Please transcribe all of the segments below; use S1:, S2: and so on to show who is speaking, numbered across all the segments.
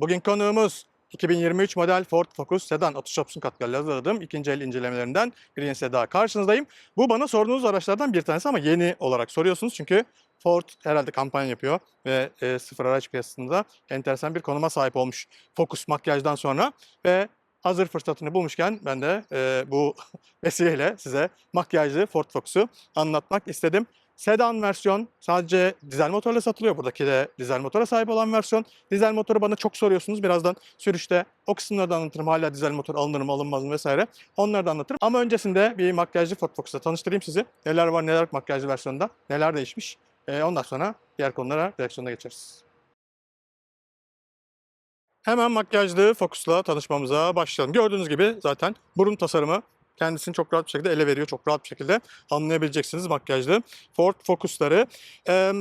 S1: Bugün konuğumuz 2023 model Ford Focus sedan opsiyon katkılarıyla hazırladığım ikinci el incelemelerinden yenisi daha karşınızdayım. Bu bana sorduğunuz araçlardan bir tanesi ama yeni olarak soruyorsunuz çünkü Ford herhalde kampanya yapıyor ve e, sıfır araç piyasasında enteresan bir konuma sahip olmuş Focus makyajdan sonra ve hazır fırsatını bulmuşken ben de e, bu vesileyle size makyajlı Ford Focus'u anlatmak istedim. Sedan versiyon sadece dizel motorla satılıyor. Buradaki de dizel motora sahip olan versiyon. Dizel motoru bana çok soruyorsunuz. Birazdan sürüşte o kısımları da anlatırım. Hala dizel motor alınır mı alınmaz mı vesaire. Onları da anlatırım. Ama öncesinde bir makyajlı Ford Focus'la tanıştırayım sizi. Neler var neler makyajlı versiyonda. Neler değişmiş. Ee, ondan sonra diğer konulara direksiyonda geçeriz. Hemen makyajlı Focus'la tanışmamıza başlayalım. Gördüğünüz gibi zaten burun tasarımı kendisini çok rahat bir şekilde ele veriyor. Çok rahat bir şekilde anlayabileceksiniz makyajlı Ford Focus'ları. Ee,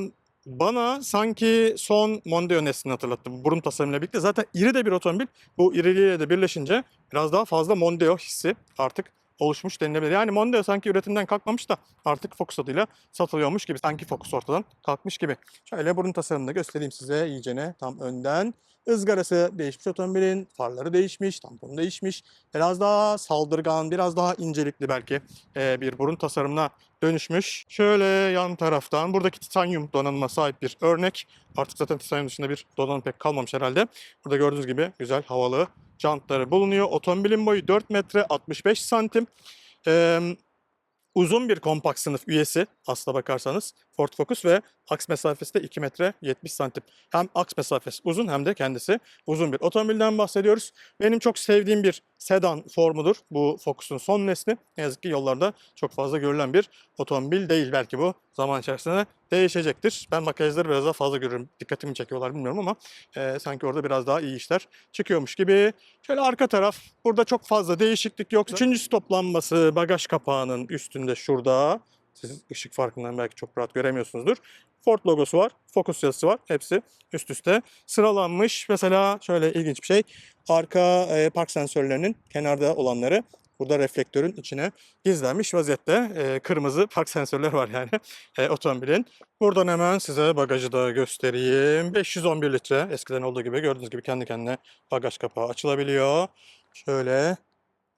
S1: bana sanki son Mondeo neslini hatırlattı bu burun tasarımıyla birlikte. Zaten iri de bir otomobil. Bu iriliğiyle de birleşince biraz daha fazla Mondeo hissi artık oluşmuş denilebilir. Yani Mondeo sanki üretimden kalkmamış da artık Focus adıyla satılıyormuş gibi. Sanki Focus ortadan kalkmış gibi. Şöyle burun tasarımını göstereyim size iyicene tam önden. Izgarası değişmiş otomobilin, farları değişmiş, tamponu değişmiş. Biraz daha saldırgan, biraz daha incelikli belki e, bir burun tasarımına dönüşmüş. Şöyle yan taraftan buradaki titanyum donanıma sahip bir örnek. Artık zaten titanyum dışında bir donanım pek kalmamış herhalde. Burada gördüğünüz gibi güzel havalı jantları bulunuyor. Otomobilin boyu 4 metre 65 santim. Ee, uzun bir kompakt sınıf üyesi aslına bakarsanız Ford Focus ve aks mesafesi de 2 metre 70 santim. Hem aks mesafesi uzun hem de kendisi uzun bir otomobilden bahsediyoruz. Benim çok sevdiğim bir sedan formudur bu Focus'un son nesli. Ne yazık ki yollarda çok fazla görülen bir otomobil değil. Belki bu zaman içerisinde değişecektir. Ben makyajları biraz daha fazla görüyorum. Dikkatimi çekiyorlar bilmiyorum ama e, sanki orada biraz daha iyi işler çıkıyormuş gibi. Şöyle arka taraf burada çok fazla değişiklik yok. Üçüncü stoplanması bagaj kapağının üstünde şurada. Siz ışık farkından belki çok rahat göremiyorsunuzdur. Ford logosu var, Focus yazısı var. Hepsi üst üste sıralanmış. Mesela şöyle ilginç bir şey. Arka e, park sensörlerinin kenarda olanları burada reflektörün içine gizlenmiş vaziyette. E, kırmızı park sensörler var yani e, otomobilin. Buradan hemen size bagajı da göstereyim. 511 litre eskiden olduğu gibi gördüğünüz gibi kendi kendine bagaj kapağı açılabiliyor. Şöyle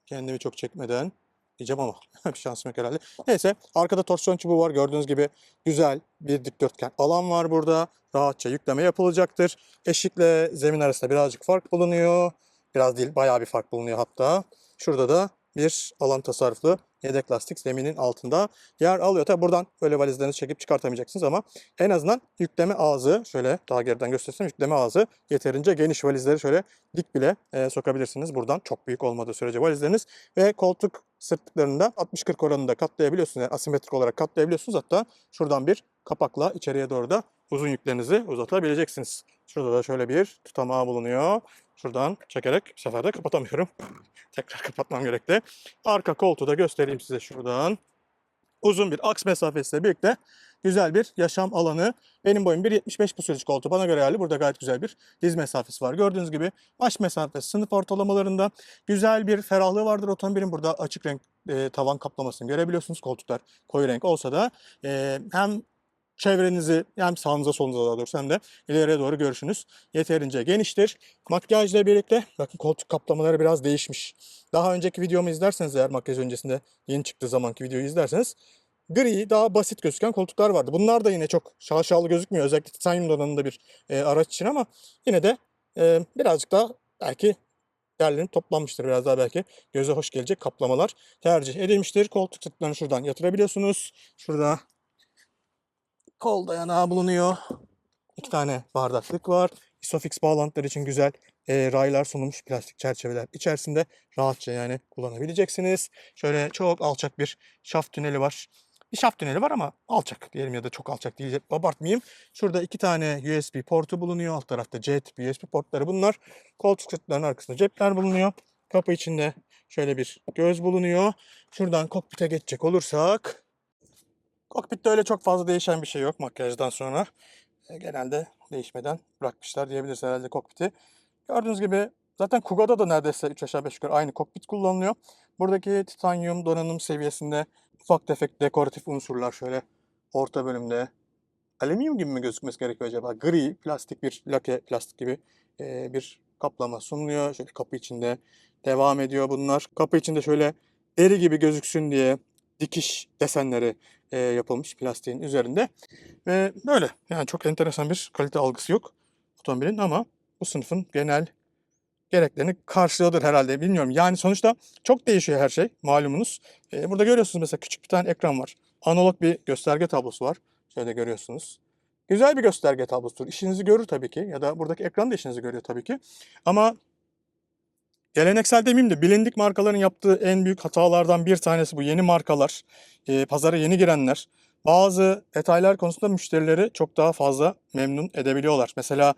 S1: kendimi çok çekmeden diyeceğim ama bir şansım yok herhalde. Neyse arkada torsiyon çubuğu var gördüğünüz gibi güzel bir dikdörtgen alan var burada. Rahatça yükleme yapılacaktır. Eşikle zemin arasında birazcık fark bulunuyor. Biraz değil bayağı bir fark bulunuyor hatta. Şurada da bir alan tasarruflu yedek lastik zeminin altında yer alıyor. Tabi buradan böyle valizlerinizi çekip çıkartamayacaksınız ama en azından yükleme ağzı şöyle daha geriden göstersem yükleme ağzı yeterince geniş valizleri şöyle dik bile e, sokabilirsiniz buradan çok büyük olmadığı sürece valizleriniz ve koltuk sırtlıklarında 60-40 oranında katlayabiliyorsunuz. Yani asimetrik olarak katlayabiliyorsunuz. Hatta şuradan bir kapakla içeriye doğru da uzun yüklerinizi uzatabileceksiniz. Şurada da şöyle bir tutamağı bulunuyor. Şuradan çekerek bir sefer de kapatamıyorum. Tekrar kapatmam gerekti. Arka koltuğu da göstereyim size şuradan. Uzun bir aks mesafesiyle birlikte güzel bir yaşam alanı. Benim boyum 1.75 bu sürücü koltuğu. Bana göre hali burada gayet güzel bir diz mesafesi var. Gördüğünüz gibi baş mesafesi sınıf ortalamalarında güzel bir ferahlığı vardır otomobilin. Burada açık renk e, tavan kaplamasını görebiliyorsunuz. Koltuklar koyu renk olsa da e, hem çevrenizi hem sağınıza solunuza daha doğrusu hem de ileriye doğru görüşünüz yeterince geniştir. Makyajla birlikte bakın koltuk kaplamaları biraz değişmiş. Daha önceki videomu izlerseniz eğer makyaj öncesinde yeni çıktığı zamanki videoyu izlerseniz gri daha basit gözüken koltuklar vardı. Bunlar da yine çok şaşalı gözükmüyor. Özellikle titanyum donanımında bir e, araç için ama yine de e, birazcık daha belki derlenip toplanmıştır. Biraz daha belki göze hoş gelecek kaplamalar tercih edilmiştir. Koltuk sırtlarını şuradan yatırabiliyorsunuz. Şurada kol dayanağı bulunuyor. İki tane bardaklık var. Isofix bağlantıları için güzel e, raylar sunulmuş plastik çerçeveler içerisinde rahatça yani kullanabileceksiniz. Şöyle çok alçak bir şaft tüneli var. Bir şaft tüneli var ama alçak diyelim ya da çok alçak değil abartmayayım. Şurada iki tane USB portu bulunuyor. Alt tarafta C tip USB portları bunlar. Koltuk sırtlarının arkasında cepler bulunuyor. Kapı içinde şöyle bir göz bulunuyor. Şuradan kokpite geçecek olursak Kokpitte öyle çok fazla değişen bir şey yok makyajdan sonra. E, genelde değişmeden bırakmışlar diyebiliriz herhalde kokpiti. Gördüğünüz gibi zaten Kuga'da da neredeyse 3 aşağı 5 yukarı aynı kokpit kullanılıyor. Buradaki titanyum donanım seviyesinde ufak tefek dekoratif unsurlar şöyle orta bölümde. Alüminyum gibi mi gözükmesi gerekiyor acaba? Gri, plastik bir lake plastik gibi e, bir kaplama sunuluyor. Şöyle kapı içinde devam ediyor bunlar. Kapı içinde şöyle deri gibi gözüksün diye dikiş desenleri e, yapılmış plastiğin üzerinde. Ve böyle yani çok enteresan bir kalite algısı yok otomobilin ama bu sınıfın genel gereklerini karşılıyordur herhalde bilmiyorum. Yani sonuçta çok değişiyor her şey malumunuz. E, burada görüyorsunuz mesela küçük bir tane ekran var. Analog bir gösterge tablosu var. Şöyle görüyorsunuz. Güzel bir gösterge tablosudur. İşinizi görür tabii ki ya da buradaki ekran da işinizi görüyor tabii ki. Ama geleneksel demeyeyim de bilindik markaların yaptığı en büyük hatalardan bir tanesi bu. Yeni markalar, e, pazara yeni girenler bazı detaylar konusunda müşterileri çok daha fazla memnun edebiliyorlar. Mesela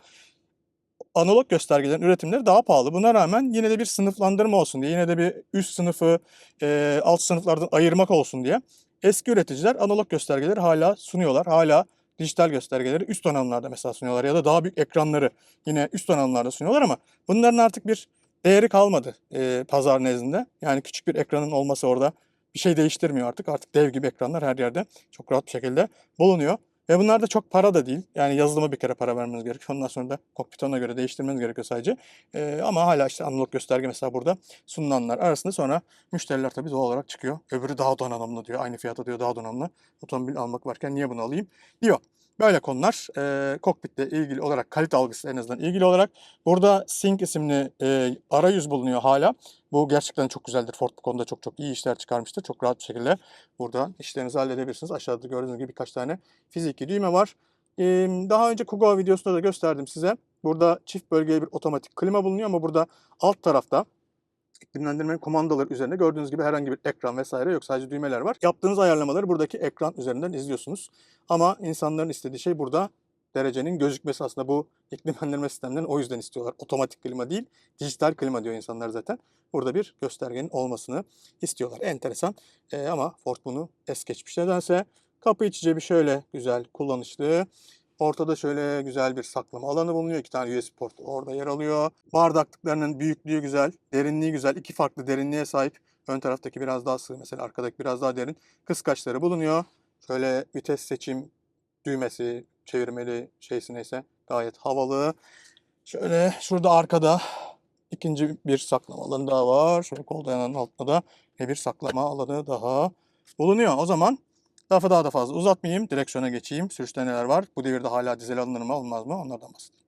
S1: analog göstergelerin üretimleri daha pahalı. Buna rağmen yine de bir sınıflandırma olsun diye, yine de bir üst sınıfı e, alt sınıflardan ayırmak olsun diye eski üreticiler analog göstergeleri hala sunuyorlar. Hala dijital göstergeleri üst donanımlarda mesela sunuyorlar ya da daha büyük ekranları yine üst donanımlarda sunuyorlar ama bunların artık bir değeri kalmadı e, pazar nezdinde. Yani küçük bir ekranın olması orada bir şey değiştirmiyor artık. Artık dev gibi ekranlar her yerde çok rahat bir şekilde bulunuyor. Ve bunlar da çok para da değil. Yani yazılıma bir kere para vermeniz gerekiyor. Ondan sonra da kokpit ona göre değiştirmeniz gerekiyor sadece. Ee, ama hala işte analog gösterge mesela burada sunulanlar arasında sonra müşteriler tabii doğal olarak çıkıyor. Öbürü daha donanımlı diyor. Aynı fiyata diyor daha donanımlı. Otomobil almak varken niye bunu alayım diyor. Böyle konular e, kokpitle ilgili olarak kalite algısı en azından ilgili olarak. Burada Sync isimli e, arayüz bulunuyor hala. Bu gerçekten çok güzeldir. Ford bu konuda çok çok iyi işler çıkarmıştır. Çok rahat bir şekilde buradan işlerinizi halledebilirsiniz. Aşağıda gördüğünüz gibi birkaç tane fiziki düğme var. Ee, daha önce Kuga videosunda da gösterdim size. Burada çift bölgeli bir otomatik klima bulunuyor ama burada alt tarafta iklimlendirme kumandaları üzerinde gördüğünüz gibi herhangi bir ekran vesaire yok. Sadece düğmeler var. Yaptığınız ayarlamaları buradaki ekran üzerinden izliyorsunuz. Ama insanların istediği şey burada derecenin gözükmesi aslında bu iklimlendirme sistemlerini o yüzden istiyorlar. Otomatik klima değil, dijital klima diyor insanlar zaten. Burada bir göstergenin olmasını istiyorlar. Enteresan Ee, ama Ford bunu es geçmiş. Nedense kapı içi cebi şöyle güzel, kullanışlı. Ortada şöyle güzel bir saklama alanı bulunuyor. İki tane USB port orada yer alıyor. Bardaklıklarının büyüklüğü güzel, derinliği güzel. İki farklı derinliğe sahip. Ön taraftaki biraz daha sığ mesela arkadaki biraz daha derin. Kıskaçları bulunuyor. Şöyle vites seçim düğmesi, çevirmeli şeysi neyse gayet havalı. Şöyle şurada arkada ikinci bir saklama alanı daha var. Şöyle kol dayananın altında da bir saklama alanı daha bulunuyor. O zaman lafı daha da fazla uzatmayayım. Direksiyona geçeyim. Sürüşte neler var? Bu devirde hala dizel alınır mı olmaz mı? Onlardan bahsedeyim.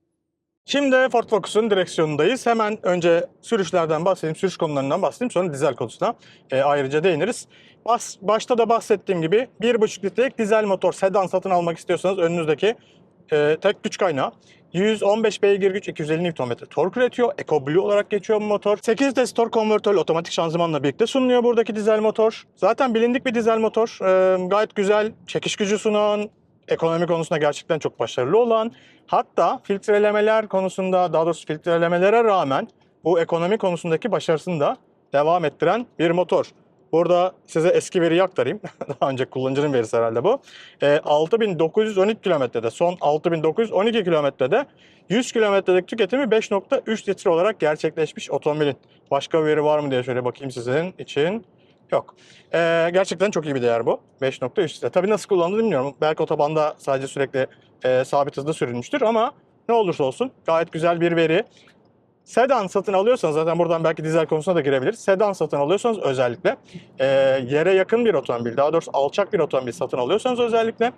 S1: Şimdi Ford Focus'un direksiyonundayız. Hemen önce sürüşlerden bahsedeyim, sürüş konularından bahsedeyim. Sonra dizel konusuna e, ayrıca değiniriz. Bas, başta da bahsettiğim gibi 1.5 litrelik dizel motor sedan satın almak istiyorsanız önünüzdeki e, tek güç kaynağı. 115 beygir güç 250 Nm tork üretiyor. EcoBlue olarak geçiyor bu motor. 8 vites tork konvertörlü otomatik şanzımanla birlikte sunuluyor buradaki dizel motor. Zaten bilindik bir dizel motor. E, gayet güzel çekiş gücü sunan, ekonomi konusunda gerçekten çok başarılı olan, hatta filtrelemeler konusunda, daha doğrusu filtrelemelere rağmen bu ekonomi konusundaki başarısını da devam ettiren bir motor. Burada size eski veriyi aktarayım. Daha önce kullanıcının verisi herhalde bu. E, 6912 kilometrede, son 6912 kilometrede 100 kilometredeki tüketimi 5.3 litre olarak gerçekleşmiş otomobilin. Başka bir veri var mı diye şöyle bakayım sizin için. Yok. Ee, gerçekten çok iyi bir değer bu. 5.3 litre. Tabii nasıl kullanılır bilmiyorum. Belki otobanda sadece sürekli e, sabit hızda sürülmüştür ama ne olursa olsun gayet güzel bir veri. Sedan satın alıyorsanız zaten buradan belki dizel konusuna da girebiliriz. Sedan satın alıyorsanız özellikle e, yere yakın bir otomobil, daha doğrusu alçak bir otomobil satın alıyorsanız özellikle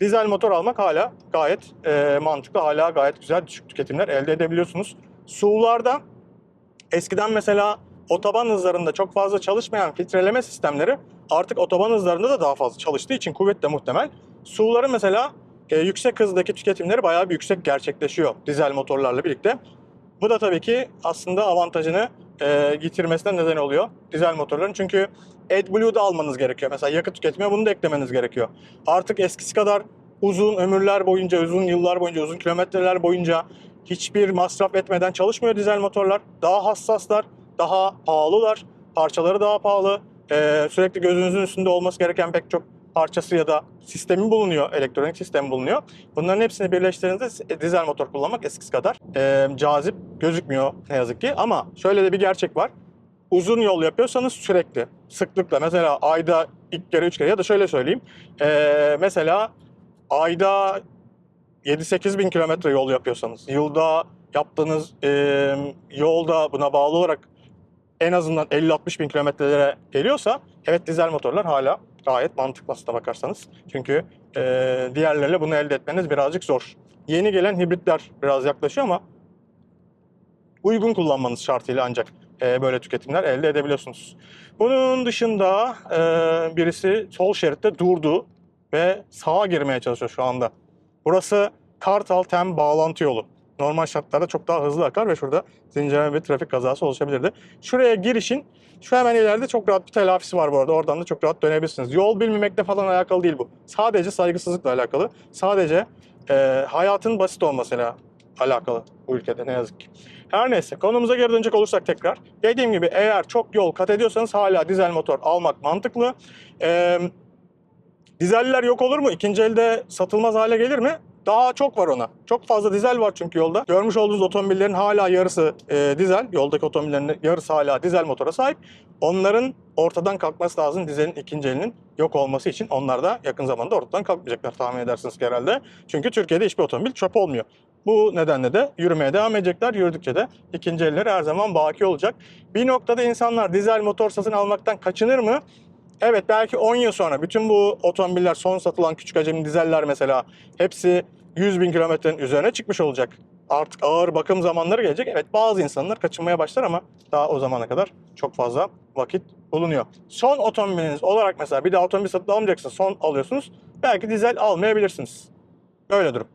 S1: dizel motor almak hala gayet e, mantıklı, hala gayet güzel düşük tüketimler elde edebiliyorsunuz. SUV'larda eskiden mesela otoban hızlarında çok fazla çalışmayan filtreleme sistemleri artık otoban hızlarında da daha fazla çalıştığı için kuvvetle muhtemel. SUV'ların mesela e, yüksek hızdaki tüketimleri bayağı bir yüksek gerçekleşiyor dizel motorlarla birlikte. Bu da tabii ki aslında avantajını e, yitirmesine neden oluyor dizel motorların. Çünkü AdBlue'da almanız gerekiyor. Mesela yakıt tüketime bunu da eklemeniz gerekiyor. Artık eskisi kadar uzun ömürler boyunca, uzun yıllar boyunca, uzun kilometreler boyunca hiçbir masraf etmeden çalışmıyor dizel motorlar. Daha hassaslar, daha pahalılar, parçaları daha pahalı. Ee, sürekli gözünüzün üstünde olması gereken pek çok parçası ya da sistemi bulunuyor, elektronik sistem bulunuyor. Bunların hepsini birleştirdiğinizde dizel motor kullanmak eskisi kadar e, cazip gözükmüyor ne yazık ki. Ama şöyle de bir gerçek var. Uzun yol yapıyorsanız sürekli, sıklıkla mesela ayda ilk kere, üç kere ya da şöyle söyleyeyim. E, mesela ayda 7-8 bin kilometre yol yapıyorsanız, yılda yaptığınız e, yolda buna bağlı olarak en azından 50-60 bin kilometrelere geliyorsa evet dizel motorlar hala gayet mantıklı aslına bakarsanız. Çünkü e, diğerleriyle bunu elde etmeniz birazcık zor. Yeni gelen hibritler biraz yaklaşıyor ama uygun kullanmanız şartıyla ancak e, böyle tüketimler elde edebiliyorsunuz. Bunun dışında e, birisi sol şeritte durdu ve sağa girmeye çalışıyor şu anda. Burası Kartal Tem bağlantı yolu. Normal şartlarda çok daha hızlı akar ve şurada zincirleme bir trafik kazası oluşabilirdi. Şuraya girişin şu hemen ileride çok rahat bir telafisi var bu arada. Oradan da çok rahat dönebilirsiniz. Yol bilmemekle falan alakalı değil bu. Sadece saygısızlıkla alakalı. Sadece e, hayatın basit olmasıyla alakalı bu ülkede ne yazık ki. Her neyse konumuza geri dönecek olursak tekrar. Dediğim gibi eğer çok yol kat ediyorsanız hala dizel motor almak mantıklı. Ee, dizeller yok olur mu? İkinci elde satılmaz hale gelir mi? Daha çok var ona. Çok fazla dizel var çünkü yolda. Görmüş olduğunuz otomobillerin hala yarısı e, dizel. Yoldaki otomobillerin yarısı hala dizel motora sahip. Onların ortadan kalkması lazım dizelin ikinci elinin yok olması için. Onlar da yakın zamanda ortadan kalkmayacaklar tahmin edersiniz ki herhalde. Çünkü Türkiye'de hiçbir otomobil çöp olmuyor. Bu nedenle de yürümeye devam edecekler. Yürüdükçe de ikinci elleri her zaman baki olacak. Bir noktada insanlar dizel motor satın almaktan kaçınır mı? Evet belki 10 yıl sonra bütün bu otomobiller son satılan küçük hacimli dizeller mesela hepsi 100 bin kilometrenin üzerine çıkmış olacak. Artık ağır bakım zamanları gelecek. Evet bazı insanlar kaçınmaya başlar ama daha o zamana kadar çok fazla vakit bulunuyor. Son otomobiliniz olarak mesela bir de otomobil satın almayacaksınız son alıyorsunuz. Belki dizel almayabilirsiniz. Böyle durum.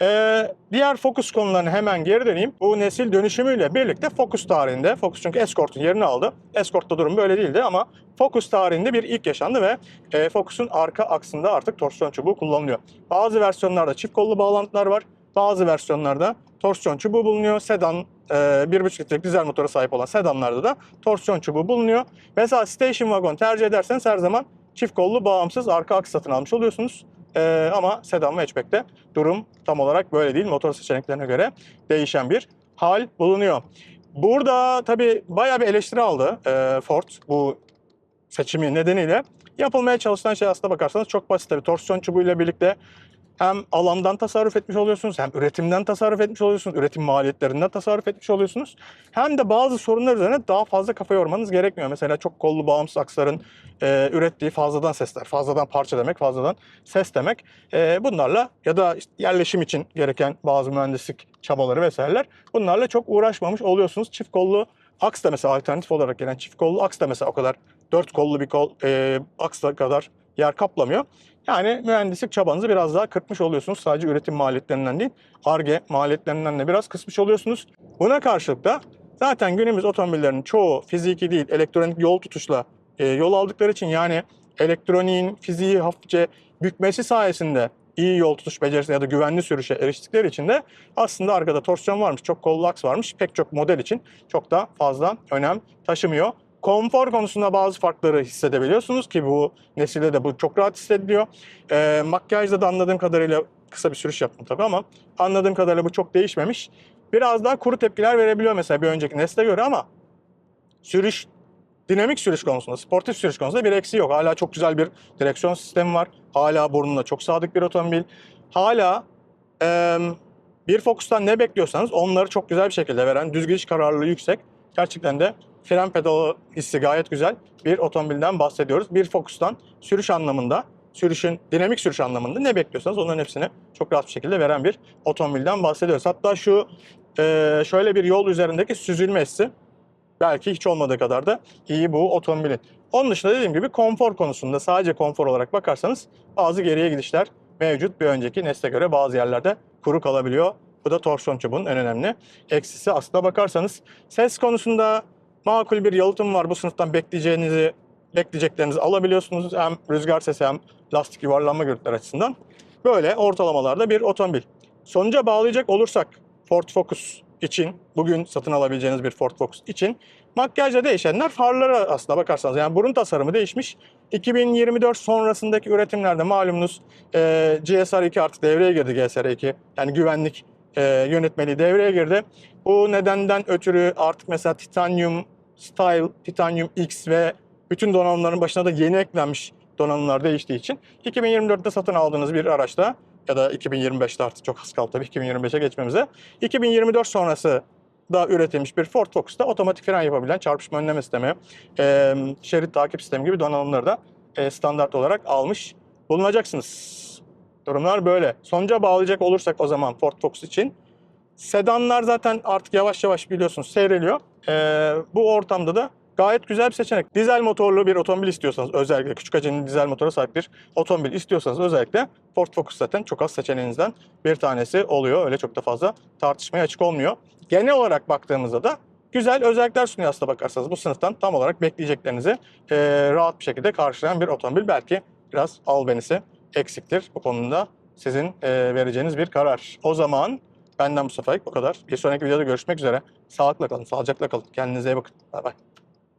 S1: Ee, diğer Focus konularına hemen geri döneyim. Bu nesil dönüşümüyle birlikte Focus tarihinde, Focus çünkü Escort'un yerini aldı. Escort'ta durum böyle değildi ama Focus tarihinde bir ilk yaşandı ve e, Focus'un arka aksında artık torsiyon çubuğu kullanılıyor. Bazı versiyonlarda çift kollu bağlantılar var. Bazı versiyonlarda torsiyon çubuğu bulunuyor. Sedan, e, 1.5 litrelik dizel motora sahip olan sedanlarda da torsiyon çubuğu bulunuyor. Mesela station wagon tercih ederseniz her zaman çift kollu bağımsız arka aks satın almış oluyorsunuz. Ee, ama sedan ve hatchback'te durum tam olarak böyle değil. Motor seçeneklerine göre değişen bir hal bulunuyor. Burada tabii bayağı bir eleştiri aldı e, Ford bu seçimi nedeniyle. Yapılmaya çalışılan şey aslında bakarsanız çok basit tabii. Torsiyon çubuğuyla birlikte hem alandan tasarruf etmiş oluyorsunuz, hem üretimden tasarruf etmiş oluyorsunuz, üretim maliyetlerinden tasarruf etmiş oluyorsunuz. Hem de bazı sorunlar üzerine daha fazla kafa yormanız gerekmiyor. Mesela çok kollu bağımsız aksların e, ürettiği fazladan sesler, fazladan parça demek, fazladan ses demek. E, bunlarla ya da işte yerleşim için gereken bazı mühendislik çabaları vesaireler bunlarla çok uğraşmamış oluyorsunuz. Çift kollu aks da mesela alternatif olarak gelen çift kollu aks da mesela o kadar dört kollu bir kol e, aksla kadar yer kaplamıyor. Yani mühendislik çabanızı biraz daha kırpmış oluyorsunuz. Sadece üretim maliyetlerinden değil, ARGE maliyetlerinden de biraz kısmış oluyorsunuz. Buna karşılık da zaten günümüz otomobillerinin çoğu fiziki değil, elektronik yol tutuşla e, yol aldıkları için yani elektroniğin fiziği hafifçe bükmesi sayesinde iyi yol tutuş becerisine ya da güvenli sürüşe eriştikleri için de aslında arkada torsiyon varmış, çok kollu aks varmış. Pek çok model için çok da fazla önem taşımıyor. Konfor konusunda bazı farkları hissedebiliyorsunuz ki bu nesilde de bu çok rahat hissediliyor. E, makyajda da anladığım kadarıyla kısa bir sürüş yaptım tabii ama anladığım kadarıyla bu çok değişmemiş. Biraz daha kuru tepkiler verebiliyor mesela bir önceki nesle göre ama sürüş dinamik sürüş konusunda, sportif sürüş konusunda bir eksiği yok. Hala çok güzel bir direksiyon sistemi var. Hala burnunda çok sadık bir otomobil. Hala e, bir Focus'tan ne bekliyorsanız onları çok güzel bir şekilde veren, düz gidiş kararlılığı yüksek. Gerçekten de fren pedalı hissi gayet güzel bir otomobilden bahsediyoruz. Bir Focus'tan sürüş anlamında, sürüşün dinamik sürüş anlamında ne bekliyorsanız onların hepsini çok rahat bir şekilde veren bir otomobilden bahsediyoruz. Hatta şu e, şöyle bir yol üzerindeki süzülme hissi belki hiç olmadığı kadar da iyi bu otomobilin. Onun dışında dediğim gibi konfor konusunda sadece konfor olarak bakarsanız bazı geriye gidişler mevcut. Bir önceki nesle göre bazı yerlerde kuru kalabiliyor. Bu da torsiyon çubuğunun en önemli eksisi. Aslına bakarsanız ses konusunda makul bir yalıtım var. Bu sınıftan bekleyeceğinizi, bekleyeceklerinizi alabiliyorsunuz. Hem rüzgar sesi hem lastik yuvarlanma gürültüler açısından. Böyle ortalamalarda bir otomobil. Sonuca bağlayacak olursak Ford Focus için, bugün satın alabileceğiniz bir Ford Focus için makyajda değişenler farları aslına bakarsanız. Yani burun tasarımı değişmiş. 2024 sonrasındaki üretimlerde malumunuz e, GSR2 artık devreye girdi GSR2. Yani güvenlik e, yönetmeliği devreye girdi. Bu nedenden ötürü artık mesela Titanium Style, Titanium X ve bütün donanımların başına da yeni eklenmiş donanımlar değiştiği için 2024'te satın aldığınız bir araçta Ya da 2025'te artık çok az kaldı tabii 2025'e geçmemize. 2024 sonrası da üretilmiş bir Ford Focus'ta otomatik fren yapabilen çarpışma önleme sistemi, şerit takip sistemi gibi donanımları da standart olarak almış bulunacaksınız. Durumlar böyle. Sonuca bağlayacak olursak o zaman Ford Focus için sedanlar zaten artık yavaş yavaş biliyorsunuz seyreliyor. Ee, bu ortamda da gayet güzel bir seçenek. Dizel motorlu bir otomobil istiyorsanız özellikle küçük hacimli dizel motora sahip bir otomobil istiyorsanız özellikle Ford Focus zaten çok az seçeneğinizden bir tanesi oluyor. Öyle çok da fazla tartışmaya açık olmuyor. Genel olarak baktığımızda da güzel özellikler sunuyor aslında bakarsanız. Bu sınıftan tam olarak bekleyeceklerinizi e, rahat bir şekilde karşılayan bir otomobil. Belki biraz albenisi eksiktir. Bu konuda sizin e, vereceğiniz bir karar. O zaman benden bu seferlik bu kadar. Bir sonraki videoda görüşmek üzere. Sağlıkla kalın, sağlıcakla kalın. Kendinize iyi bakın. Bay bay.